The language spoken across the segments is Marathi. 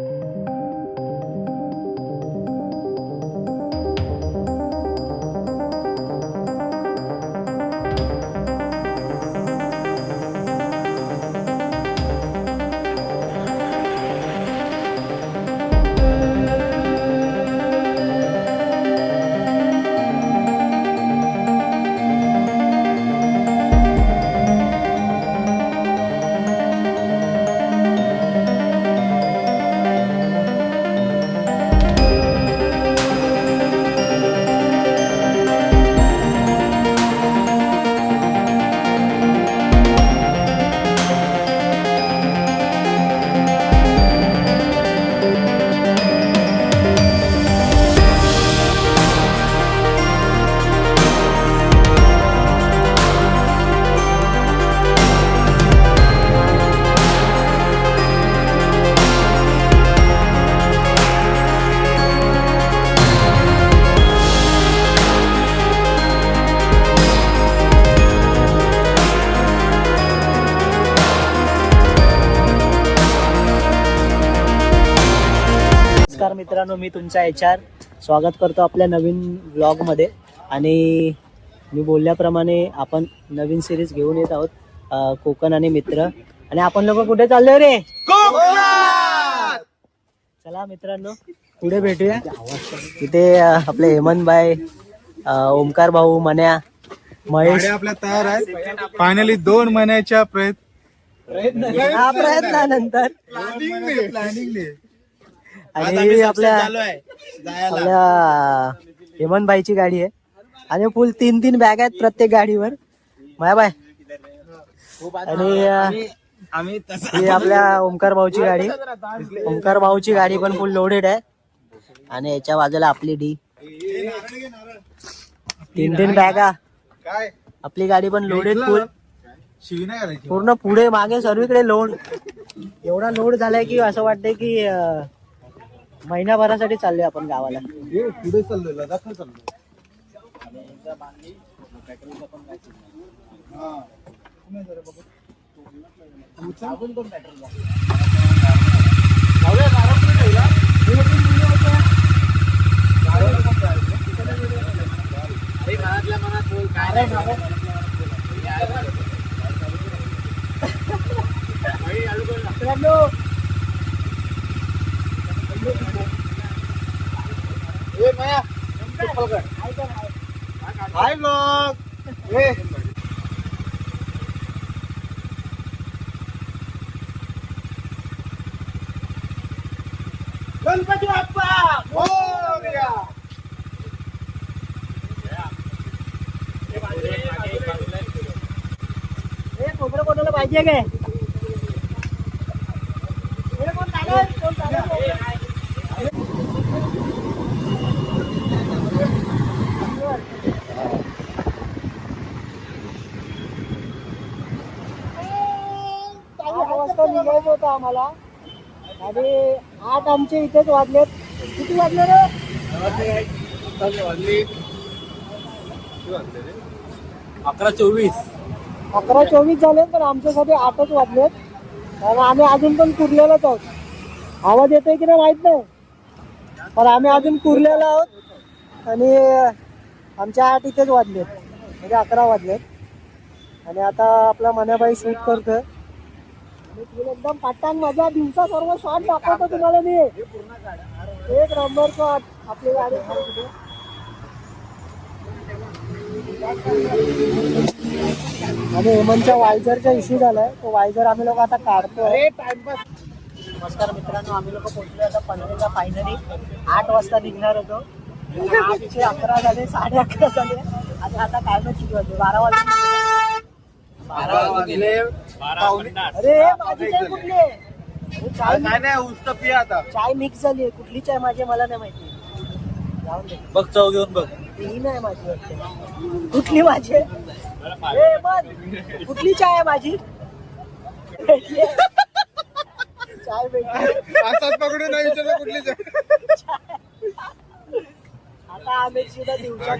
नमस्कार मित्रांनो मी तुमचा एच आर स्वागत करतो आपल्या नवीन ब्लॉगमध्ये आणि मी बोलल्याप्रमाणे आपण नवीन सिरीज घेऊन येत आहोत कोकण आणि मित्र. आणि आपण लोक कुठे चाललोय रे? चला मित्रांनो पुढे भेटूया. इथे आपले हेमंत भाई अं, ओमकार भाऊ मन्या महेश. आपल्या तयार आहेत. फायनली दोन महिन्याच्या प्रयत्न हा प्रयत्नानंतर. प्लॅनिंग आणि आपल्या आपल्या हेमंत भाईची गाडी आहे. आणि फुल तीन तीन बॅग आहेत प्रत्येक गाडीवर. माया बाय. आणि ही आपल्या ओमकार भाऊची गाडी. ओमकार भाऊची गाडी पण फुल लोडेड आहे. आणि याच्या बाजूला आपली डी. तीन तीन बॅगा. आपली गाडी पण लोडेड फुल पूर्ण पुढे मागे सर्वीकडे लोड एवढा लोड झालाय की असं वाटतंय की महिनाभरासाठी चाललोय आपण गावाला हे पुढे चाललोय लडाख चाललोय हा. पुणे जरा बघू. जाऊया, गारामध्ये ठेवला. हे पण पुणे होतं. गारामध्ये पण जायचं. अरे, घरातल्या मनात बोल, काय नाही. मित्रांनो ए, माया, चप्पल काढ. हाय ब्लॉग ए गणपती बाप्पा मोरया. हे खोबरं कोणाला पाहिजे काय हे कोण चालव? कोण चालव? आठ वाजता निघायचं होतं आम्हाला. आणि आठ आमचे इथेच वाजलेत किती वाजले रे? अकरा चोवीस. अकरा चोवीस झाले पण आमच्यासाठी आठच वाजलेत कारण आम्ही अजून पण कुरलेलोच आहोत. आवाज येतोय की नाही माहीत नाही. पण आम्ही अजून कुरलेलो आहोत. आणि आमच्या आठ इथेच वाजलेत म्हणजे अकरा वाजलेत आणि आता आपला मनाबाई शूट करतोय. एकदम पट्टान मजा दिवसा सर्व शॉट दाखवतो तुम्हाला मी. एक नंबर शॉट आपली गाडी आणि हेमंतच्या वायझरचा इश्यू झालाय. तो वायझर आम्ही लोक आता काढतोय. नमस्कार मित्रांनो आम्ही लोक पोहोचलो आता पनवेलला फायनली आठ वाजता निघणार होतो. आठचे अकरा झाले साडे अकरा झाले. आता आता काय माहीत किती वाजले. बारा वाजले. अरे माझी चाय कुठली आहे? चाय नाही नाही उस्त पिया आता. चाय मिक्स झाली आहे. कुठली चाय माझी आहे मला नाही माहिती. जाऊन दे. बघ चव घेऊन बघ. ती नाही माझी वाटते. कुठली माझी आहे? ए, कुठली चाय आहे माझी? भेटली आहे. चाय भेटली असाच पकडून नाही विचारलं कुठली आता आम्ही सुद्धा दिवसा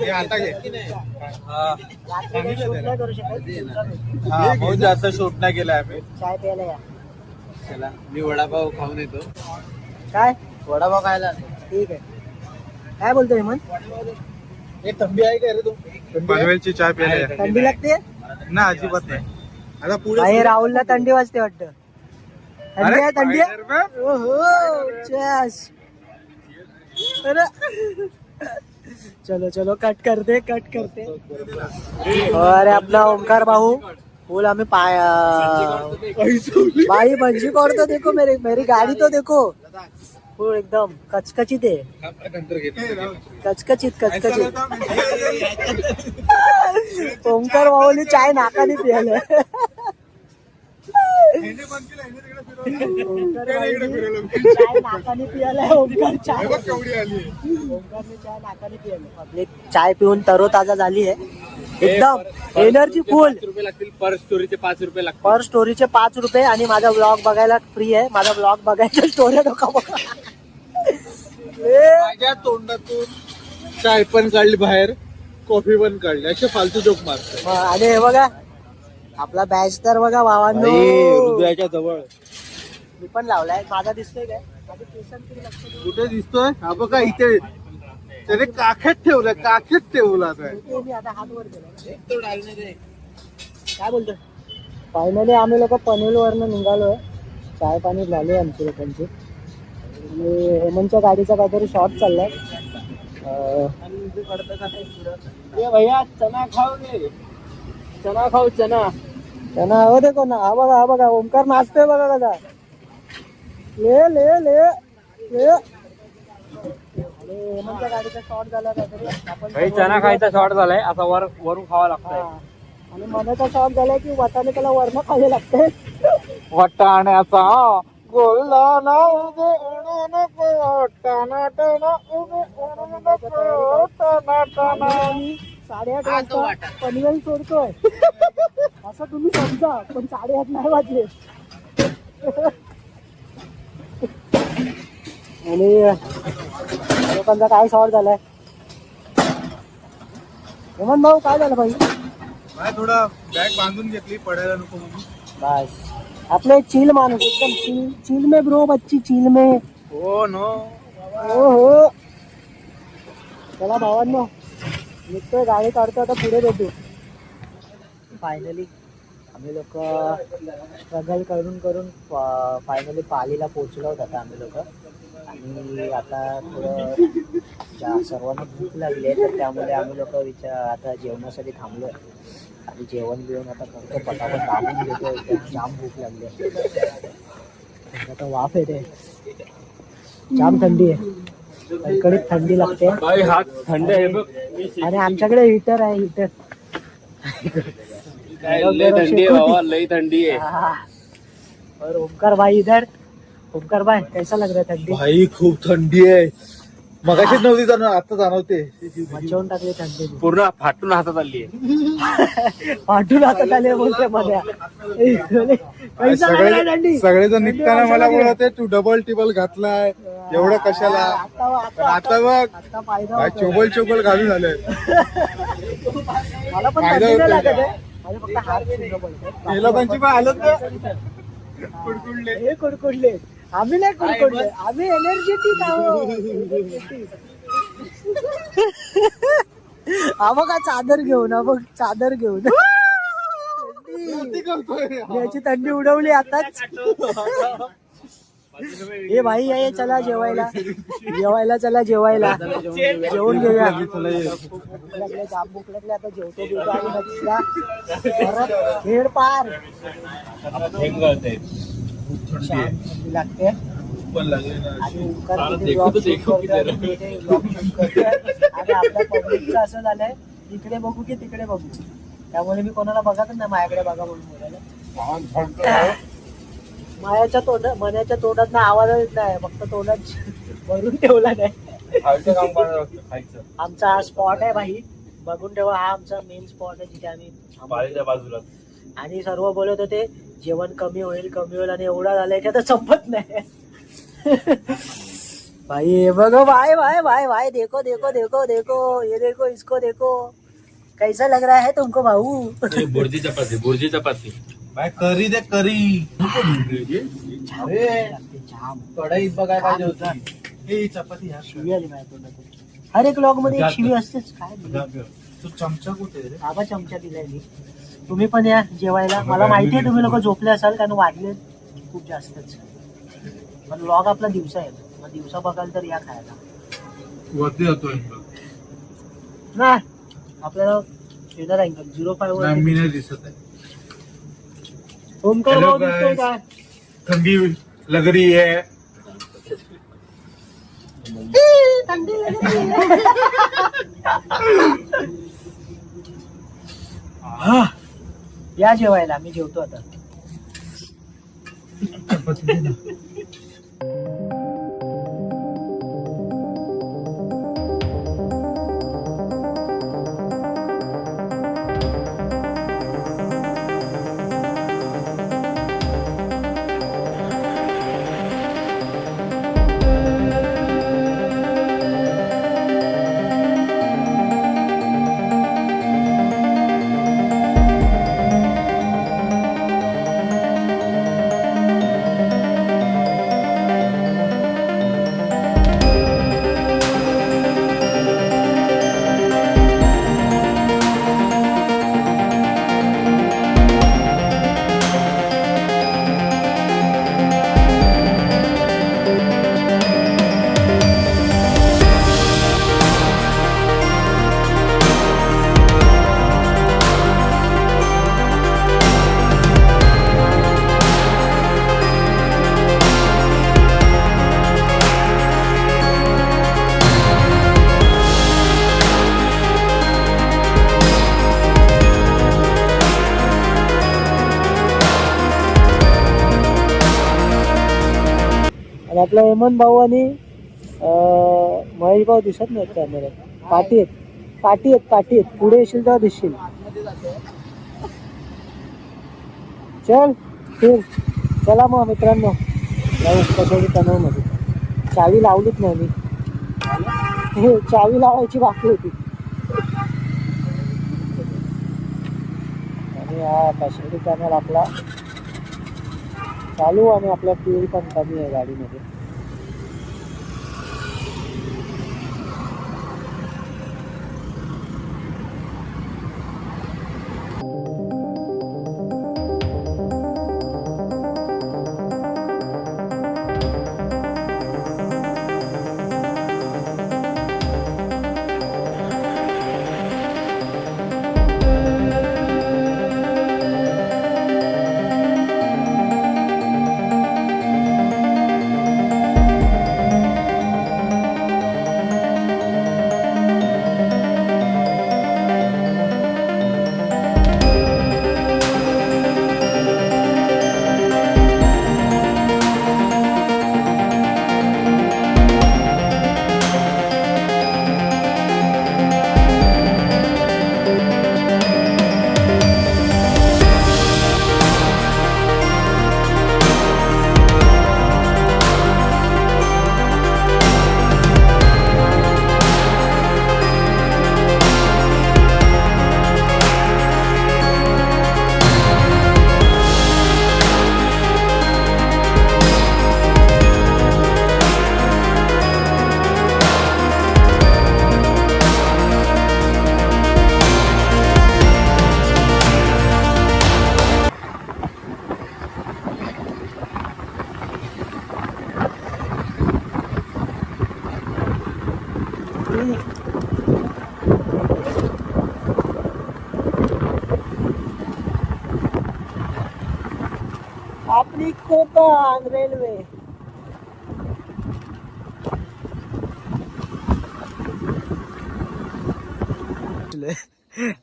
करू शकत. हा बहुत जास्त शूट नाही केलाय आम्ही. चाय प्यायला या. चला मी वडापाव खाऊन येतो. काय? वडापाव खायला. ठीक आहे. काय बोलतोय हेमंत? एक थंबी आहे का रे तू? पनवेलची चाय प्यायला थंडी लागते? ना अजिबात नाही. आता पुढे राहुलला थंडी वाजते वाटतं. थंडी आहे थंडी आहे? spider-man? ओहो चस अरे. चलो चलो कट करते कट करते. अरे अपना ओंकार भाऊ बोल हमें पाया भाई बंजी कौर तो देखो मेरी मेरी गाड़ी तो देखो. वो एकदम कचकचित है कचकचित कचकचित. ओमकार भाऊनी चाय नाकाने पियाले ओमकार चाय पिऊन तरोताजा झाली आहे. एकदम एनर्जी फुल रुपये लागतील पर स्टोरीचे पाच रुपये लागतील पर स्टोरीचे पाच रुपये आणि माझा ब्लॉग बघायला फ्री आहे. माझा ब्लॉग बघायचा स्टोरी नका बघा. माझ्या तोंडातून चाय पण काढली बाहेर कॉफी पण काढली. असे फालतू जोक मारतो आणि हे बघा आपला बॅच तर बघा भावांनो हृदयाच्या जवळ. मी पण लावलाय. माझा दिसतोय काय? माझे केसांकडे लक्ष. कुठे दिसतोय? हा बघा इथे. त्याने काखेत ठेवलंय काखेत ठेवला मी आता हात वर केला काय बोलतोय? फायनली आम्ही लोक पनवेल वरनं निघालोय. चाय पाणी झाले आमची लोकांची. आणि हेमंतच्या गाडीचा काहीतरी शॉर्ट चाललाय. अं, ये भैया चना खाओगे चना खाऊ चना. त्यांना हो देखो ना हा बघा हा बघा ओमकार नाचतोय बघा कसा ले ले ले ले. हेमंतच्या गाडीचा शॉर्ट झाला काहीतरी आपण भाई चना खायचा शॉर्ट झालाय आता वर वरून खावा लागतंय. हा. आणि मनाचा शॉर्ट झाला की वताने त्याला वर्ण खावे लागते. वटाण्याचा गोल्डा उभे उडू नको. उभे उडू नको. टाना टाना. साडेआठ वाजता पनवेल सोडतोय. असं तुम्ही समजा पण साडेआठ नाही वाजले. आणि लोकांचा काय शॉर्ट झालाय? हेमंत भाऊ काय झालं भाई? थोडा बॅग बांधून घेतली पडायला नको म्हणून. बस. आपले चिल माणूस एकदम चिल चिल में ब्रो बच्ची चिल में हो नो हो हो. चला भावांनो. निघतोय गाडी काढतो आता पुढे भेटू. फायनली आम्ही लोक स्ट्रगल करून करून फायनली पालीला पोहोचलो आहोत आता आम्ही लोक. आणि आता थोडं ज्या सर्वांना भूक लागली आहे तर त्यामुळे आम्ही लोक विचार आता जेवणासाठी थांबलोय. आणि जेवण बिवण आता करतो पटापट दाबून घेतो एकदम जाम भूक लागली आहे. आता वाफ येते. जाम थंडी आहे. कडकडीत थंडी लागते. भाई हात थंड आहे आणि आमच्याकडे हिटर आहे हिटर लय थंडी आहे बाबा लय थंडी आहे. और ओमकार भाई इधर. ओमकार भाई कैसा लग रहा है थंडी? भाई खूप थंडी आहे. मगाशीच नव्हती जाणव आता जाणवते. मचवून टाकली थंडी. पूर्ण फाटून हातात आली आहे. पाठून हातात आले बोलते मध्ये. सगळे सगळेजण निघताना मला बोलत होते तू डबल टिबल घातलाय. एवढं कशाला? आता पण आता बघ. आता फायदा काय होतोय. चोबल चोबल घालून आलंय. मला पण फायदा थंडी नाही होतोय लागत का? आहे. माझे फक्त हात सुंदर पडतात. हे लोकांची पण हालत ना कुडकुडले हे कुडकुडले. आम्ही नाही कुडकुडले आम्ही एनर्जेटिक आहोत हा बघा चादर घेऊन हा बघ चादर घेऊन. याची थंडी उडवली आताच. हे भाई ये चला जेवायला. जेवायला चला जेवायला. जेवून घेऊया. लागले आता जेवतो बिवतो आणि परत खेड पार. लागते. पण लागले ना. आणि आपल्या पब्लिकचं असं झालंय इकडे बघू की तिकडे बघू. त्यामुळे मी कोणाला बघतच नाही माझ्याकडे बघा म्हणून बोलायला. मायाच्या तोंड मनाच्या तोंडात ना आवाज येत नाही फक्त तोंडात भरून ठेवला नाही. आमचा हा स्पॉट आहे भाई. बघून ठेवा हा आमचा मेन स्पॉट आहे जिथे आम्ही बाजूला. आणि सर्व बोलत होते जेवण कमी होईल कमी होईल आणि एवढा झालाय की आता संपत नाही. भाई बघो भाई भाई भाई भाई देखो देखो देखो देखो ये देखो इसको देखो. कैसा लग रहा है तुमको भाऊ? बुर्जी चपाती बुर्जी चपाती. बाय करी दे करी. कढईत बघायला पाहिजे होती ही? चपाती ह्या शिवी आली माझ्या तोंडातून. हर एक लॉगमध्ये एक शिवी असतेच काय? तू चमचा कुठे रे? बाबा चमचा दिलाय मी. तुम्ही पण या जेवायला. मला माहिती आहे तुम्ही लोक झोपले असाल कारण वाजले खूप जास्तच. पण लॉग आपला दिवसा आहे. मग दिवसा बघाल तर या खायला. वरती जातोय नाही आपल्याला शेजार अँगल झिरो फाय नाही, मी नाही दिसत आहे. ओमकार Hello भाऊ दिसतोय guys. काय थंडी लग रही है हा. या जेवायला मी जेवतो आता. आपला हेमंत भाऊ आणि महेश भाऊ दिसत नाहीत कॅमेऱ्यात पाठी आहेत. पाठी आहेत पाठी आहेत. पुढे येशील तेव्हा दिसशील. चल फिर. चला मग मित्रांनो. जाऊ कसोडी तणावमध्ये चावी लावलीच नाही मी. हे चावी लावायची बाकी होती. आणि हा कसोडी चॅनल आपला? चालू आणि आपला फ्यूल पण कमी आहे गाडीमध्ये.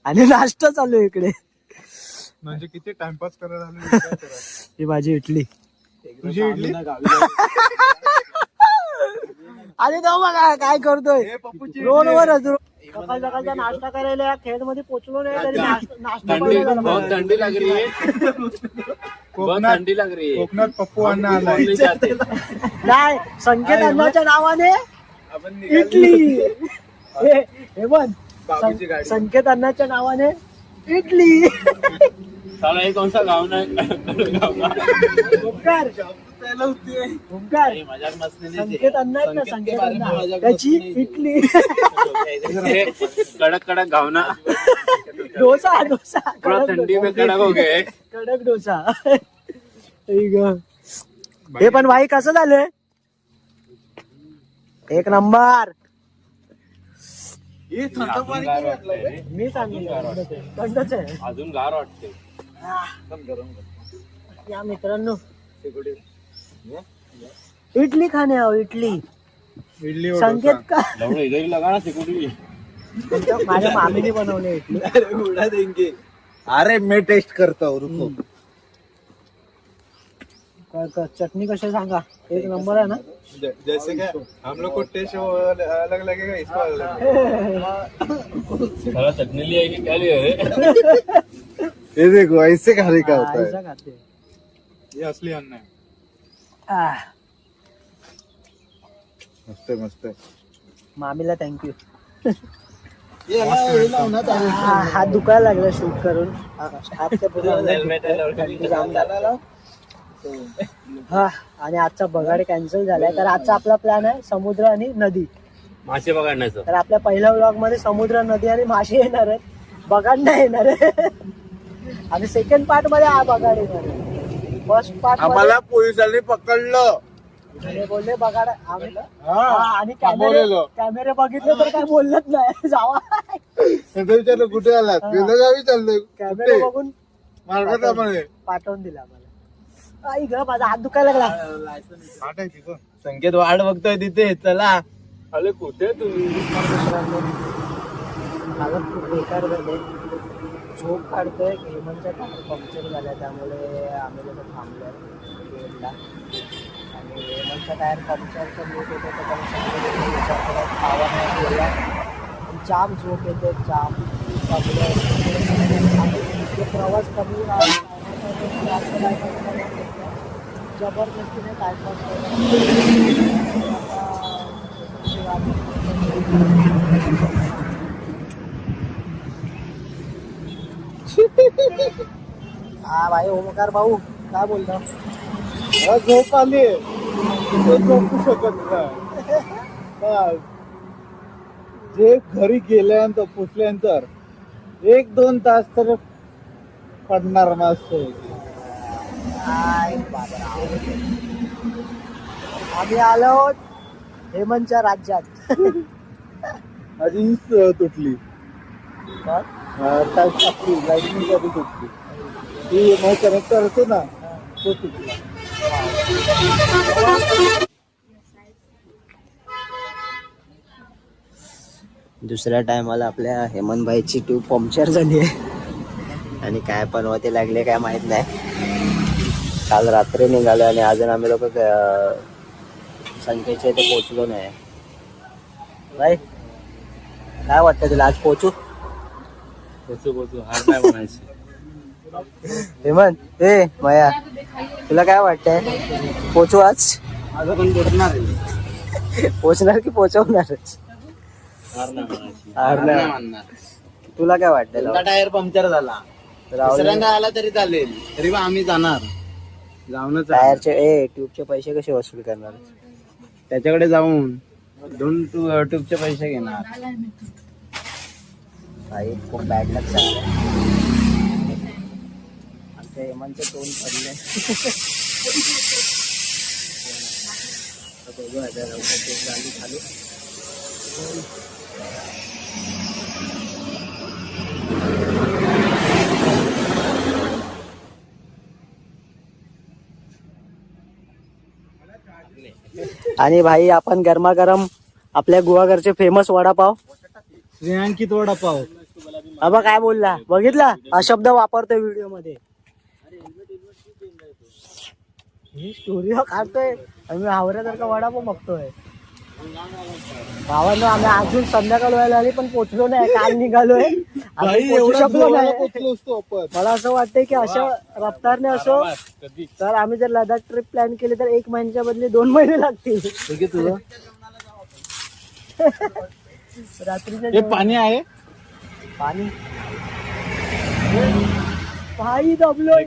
आणि नाश्ता चालू आहे इकडे. म्हणजे किती टाइमपास करायला आलो विचार करा. ही माझी इडली. तुझी इडली? अरे जाऊ बघा काय करतोय. हे पप्पूची रोड वर सकाळ सकाळचा नाश्ता करायला खेडमध्ये पोहोचलो नाही तरी नाश्ता नाश्ता ठंडी करायला बहुत लागला. ठंडी लग रही है बहुत कोकणात ठंडी लग रही है कोकणात पप्पू अण्णा आलाय. बोलने जाते नाही संकेत अन्नाच्या नावाने आपण निघालो. इडली. हे हे बघ. बाबूची सं- गाडी. संकेत अन्नाच्या नावाने इडली. साला हे कोणसा गाव नाही? ओंकार ओंकार अरे मजाक मस्ती नाही ते. संकेत अण्णा आहेत ना संकेत के संकेत बारे में अण्णा मजाक त्याची इडली. कडक कडक घावना डोसा डोसा. थोड़ा कडक थंडी में डोसा. कडक हो गए कडक डोसा. ग. हे पण भाई कसं झालंय? एक नंबर. हे थंड पाणी? मी सांगितलं थंडच आहे. अजून गार वाटते या मित्रांनो. इडली खाणे आहो इडली. इडली संकेत. का? लवडं इधर लगा ना सिक्युरिटी माझ्या मामीने बनवले इडली. अरे उड़ा देंगे. अरे मैं टेस्ट करता हूँ रुको क- क- चटणी कशी सांगा. एक नंबर आहे ना? जैसे कि हम लोग को टेस्ट अलग लगेगा इसको अलग चटनी लिया कि क्या लिया ये देखो ऐसे खाने का होता ऐसा है। खाते ये असली अन्न है। मस्त है, मस्त है. मामीला थँक्यू हे. हात दुखायला लागला शूट करून. हात हा आणि आजचा बगाड कॅन्सल झालाय. तर आजचा आपला प्लॅन आहे समुद्र आणि नदी. मासे बघण्याचं तर आपल्या पहिल्या व्लॉगमध्ये समुद्र नदी आणि मासे येणार आहेत. बगाड नाही येणार आहे. आणि सेकंड पार्टमध्ये हा बगाड येणार आहे. फर्स्ट पार्ट आम्हाला पोलिसांनी पकडलं. आणि बोलले आम्ही हा, हा, आणि कॅमेरे थांबवलेलं. कॅमेरे बघितले तर काय बोललत नाही. जावा. विचारलं कुठे आलात? हा. बेलगावी चाललोय. कॅमेरे कुठे? बघून पाठवून दिला मला आई ग माझा हात दुखायला लागला. संकेत वाट बघतोय तिथे चला. अरे कुठे तुम्ही हालत खूप बेकार झाले झोप काढतोय हेमंतचा टायर पंक्चर झाला त्यामुळे आम्ही लोक थांबलोय. गेटला आणि हेमंतचा टायर पंक्चरचा त्याच्यामुळे खावा नाही गेला आणि जाम झोप येते जाम प्रवास कमी राहिला. जास्त काय करता येत नाही. जबरदस्तीने टाइमपास हा भाई ओमकार भाऊ काय बोलतो झोप आली. झोपू शकत नाही. जे घरी गेल्यानंतर पुसल्यानंतर एक दोन तास तर पडणार मस्त काय बाबराव. आम्ही आलो हेमंतच्या राज्यात. हीच अं, तुटली. काय? अं, टाच आपली लाईटनिंग कधी तुटली. ती मग कनेक्टर असतो ना तो तुटला. दुसऱ्या टायमाला आपल्या हेमंतभाईची ट्यूब पंक्चर झाली आहे. आणि काय पनवते लागले काय माहीत नाही. काल रात्री निघालो आणि अजून आम्ही लोक संख्येच्या इथे पोचलो नाही. काय वाटतं तुला? आज पोचू पोचू पोचू. हार नाही म्हणायची. हेमंत ए मया तुला काय वाटतंय? पोचू आज? पोचणार की पोचवणारच? हार नाही तुला काय दोनदा टायर पंक्चर झाला. दुसऱ्यांदा आला तरी चालेल. तरी आम्ही जाणार. जाऊनच राहणार. टायरचे ए ट्यूबचे पैसे कसे वसूल करणार? त्याच्याकडे जाऊन दोन टू ट्यूबचे पैसे घेणार. भाई खूप बॅड लक आमच्या हेमंतचे तोंड पडले आता बघू आता लवकर ते चालू चालू आणि भाई आपण गरमागरम आपल्या गुहागरचे फेमस वडापाव. श्रेयांकित वडापाव. अबा काय बोलला? बघितला? हा शब्द वापरतोय व्हिडिओमध्ये ही स्टोरी काढतोय आम्ही हावऱ्यासारखा वडापाव बघतोय भावांनो आम्ही अजून संध्याकाळ व्हायला आली पण पोचलो नाही. काल निघालोय. भाई अजून पोचू एवढा शकलो नाही. पोचलो असतो आपण. मला असं वाटतंय की अशा रफ्तारने असो तर आम्ही जर लडाख ट्रिप प्लॅन केली तर एक महिन्याच्या बदली दोन महिने लागतील. तुझं? हे जेवण- पाणी आहे? पाणी? भाई दमलोय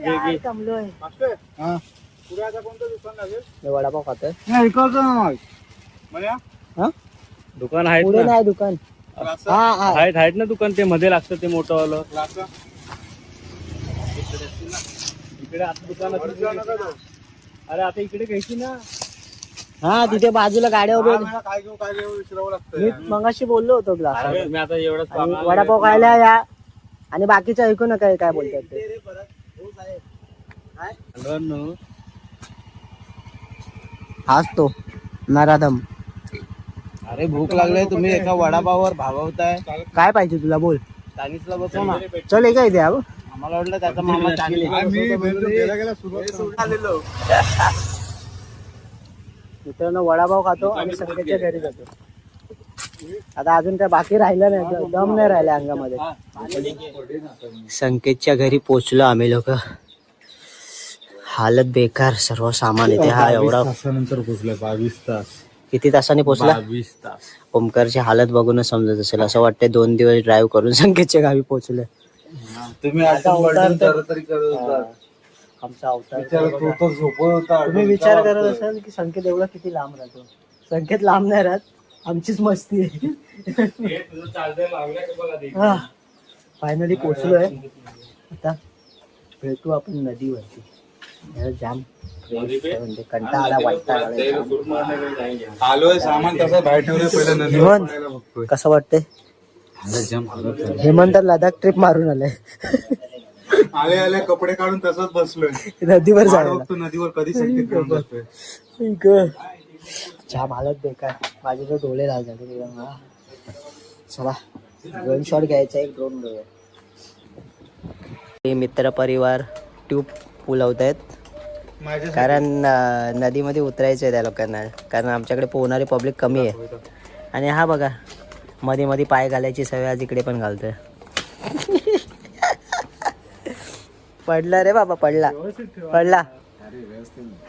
मी वडापाव खातोय. दुकान आहेत पुढे ना. नाही दुकान. हा हा. आहेत आहेत ना दुकान ते मध्ये लागतं ते मोठं वालं. इकडे आता दुकान. अरे आता इकडे घ्यायची ना. हा तिथे बाजूला गाड्या काय घेऊ काय घेऊ विचारावं मी लागतं मगाशी बोललो होतो ग्लास. अरे तुम्ही आता एवढंच आणि पाहणार. वडापाव खायला या. आणि बाकीचं ऐकू नका हे काय बोलतात ते. मित्रांनो, हाच तो. नराधम. अरे भूक लागले तुम्ही एका वडापाववर भागवताय. काय पाहिजे तुला? बोल. चाळीसला बसव ना. चल हे काय द्या आम्हाला वाटलं त्याचा मामा चांगली मित्रांनो वडापाव खातो आणि संकेतच्या घरी जातो. आता अजून काय बाकी राहिलं नाही दम नाही राहिला अंगामध्ये. संकेतच्या घरी पोचलो आम्ही लोक. हालत बेकार सर्व सामान इथे. हा एवढा तासानंतर बावीस तास. किती तासांनी तास. ओमकारची हालत बघूनच समजत असेल. असं वाटतं दोन दिवस ड्राईव्ह करून संकेतच्या गावी पोहोचलोय. तुम्ही आता अवतार तर- तरी करत होता. आमचा अवतार विचार तो तर झोपत होता तुम्ही विचार करत असाल की संकेत एवढा किती लांब राहतो? संकेत लांब नाही राहत आमचीच मस्ती आहे. फायनली पोचलोय आता भेटू आपण नदीवरती. जाम म्हणजे कंटाळा वाटता आलोय सामान तसं बाहेर ठेवलं पहिलं नदी हेमंत कसं वाटतंय? हेमंत लडाख ट्रिप मारून आलाय. आले आले कपडे काढून तसंच बसलोय. नदीवर बघतो नदीवर कधी. जाम हालत बेकार. माझे तर डोळे लाल झाले एकदम. हा. चला ड्रोन शॉट घ्यायचा एक ड्रोन हे मित्र परिवार ट्यूब फुलवत आहेत. कारण नदीमध्ये उतरायचं आहे त्या लोकांना. कारण आमच्याकडे पोहणारी पब्लिक कमी आहे. आणि हा बघा मध्ये मध्ये पाय घालायची सवय आज इकडे पण घालतोय. पडला रे बाबा पडला. पडला.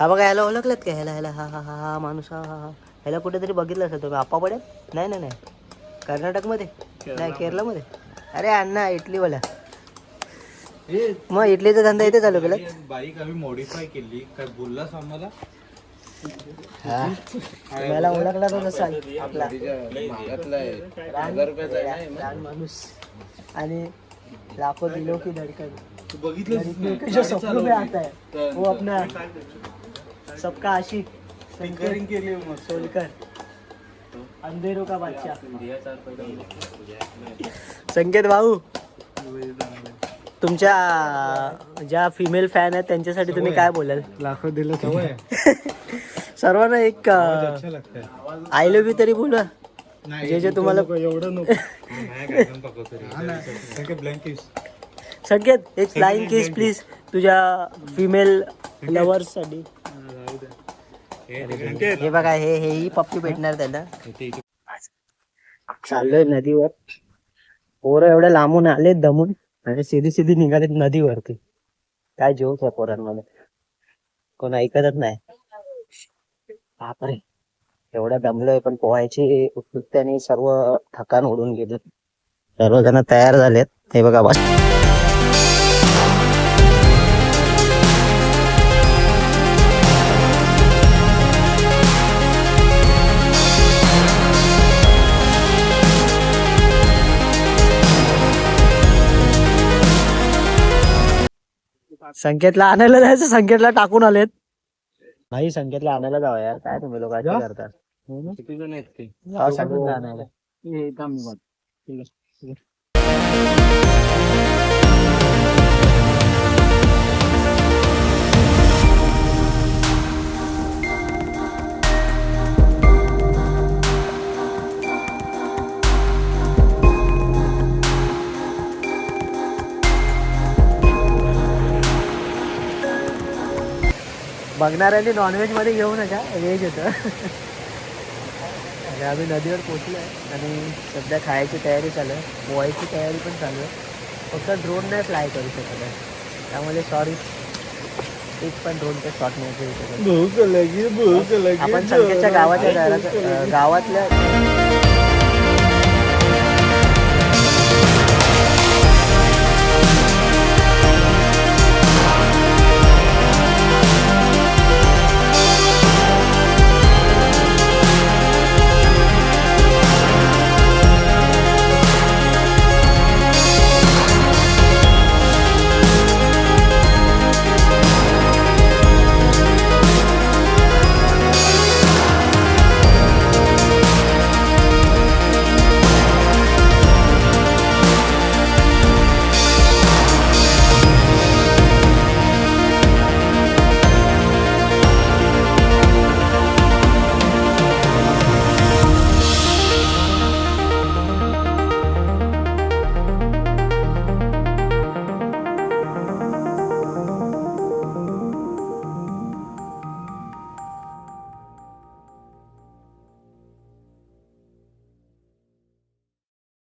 हा बघा ह्याला ओळखलात का? ह्याला ह्याला हा हा हा हा माणूस हा हा हा. ह्याला कुठेतरी बघितलं असेल तुम्ही. आप्पा पडेल नाही नाही नाही. कर्नाटकमध्ये? नाही केरलामध्ये अरे अण्णा इटलीवाला. मग इडलीचा धंदा इथे चालू केला बाईक आम्ही मॉडीफाय केली. काय बोललास आम्हाला? मला ओळखला तर असाल आपला. लहान माणूस. आणि लाखो दिलो की धडकन. तू बघितलं गरीब लोग जो सपनों में आता है वो अपना सबका आशिक. संकेत केली सोलकर. अंधेरों का बादशाह? संकेत भाऊ. तुमच्या ज्या फिमेल फॅन आहेत त्यांच्यासाठी तुम्ही काय बोलाल? लाखो दिलं सवय. सर्वांना एक आय लव्ह यू तरी बोला. जे जे तुम्हाला एवढं नको. संकेत एक फ्लाइंग किस प्लीज तुझ्या फिमेल लवर्ससाठी हे बघा हे हे ही पप्पी भेटणार त्यांना. चाललोय नदीवर. पोरं एवढ्या लांबून आले दमून. आणि सीधी सीधी निघालेत नदीवरती. काय जोक आहे पोरांमध्ये. कोण ऐकतच नाही. बापरे. एवढ्या दमलोय पण पोहायची उत्सुकतेने सर्व थकान ओढून गेले सर्वजण तयार झालेत. हे बघा बस. संकेतला आणायला जायचं संकेतला टाकून आलेत. नाही संकेतला आणायला जावं यार. काय तुम्ही लोक असे करतात? किती जण आहेत ते. जावा संकेतला आणायला. बघणाऱ्यांनी नॉनव्हेजमध्ये घेऊ नका व्हेज येतं आणि आम्ही नदीवर पोचलो आहे आणि सध्या खायची तयारी चालू आहे. पोहायची तयारी पण चालू आहे. फक्त ड्रोन नाही फ्लाय करू शकत आहे. त्यामुळे सॉरी एक पण ड्रोनचा शॉट नाही घेऊ शकत. आपण संकेतच्या गावाच्या गावातल्या